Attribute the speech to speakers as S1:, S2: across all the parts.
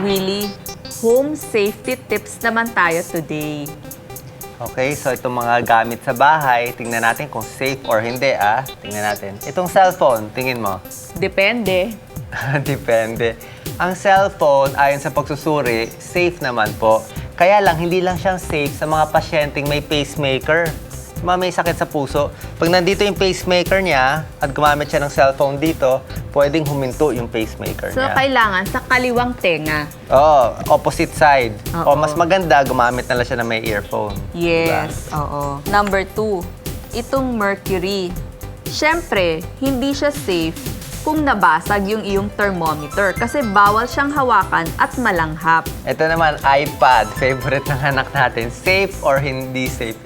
S1: Willie, home safety tips naman tayo today.
S2: Okay, so itong mga gamit sa bahay, tingnan natin kung safe or hindi ah. Tingnan natin. Itong cellphone, tingin mo.
S1: Depende.
S2: Depende. Ang cellphone, ayon sa pagsusuri, safe naman po. Kaya lang, hindi lang siyang safe sa mga pasyenteng may pacemaker. Mga may sakit sa puso. Pag nandito yung pacemaker niya at gumamit siya ng cellphone dito, pwedeng huminto yung pacemaker
S1: So,
S2: niya.
S1: kailangan sa kaliwang tenga.
S2: Oo, opposite side.
S1: Oo.
S2: O mas maganda, gumamit na lang siya ng may earphone.
S1: Yes, oo. Number two, itong mercury. Siyempre, hindi siya safe kung nabasag yung iyong thermometer kasi bawal siyang hawakan at malanghap.
S2: Ito naman, iPad. Favorite ng anak natin. Safe or hindi safe?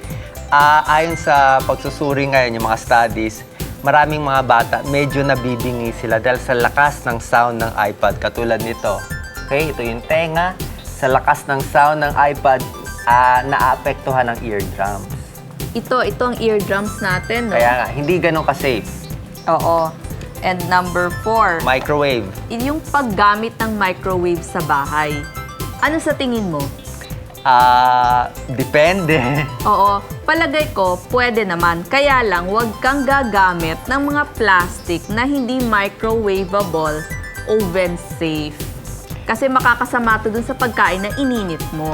S2: Ah, ayon sa pagsusuri ngayon, yung mga studies, maraming mga bata, medyo nabibingi sila dahil sa lakas ng sound ng iPad. Katulad nito. Okay, ito yung tenga. Sa lakas ng sound ng iPad, ah, naapektuhan ang eardrums.
S1: Ito, ito ang eardrums natin, no?
S2: Kaya nga, hindi ganun ka-safe.
S1: Oo. And number four,
S2: Microwave.
S1: yung paggamit ng microwave sa bahay. Ano sa tingin mo?
S2: Ah, depende.
S1: Oo, palagay ko, pwede naman. Kaya lang, huwag kang gagamit ng mga plastic na hindi microwavable, oven safe. Kasi makakasama to dun sa pagkain na ininit mo.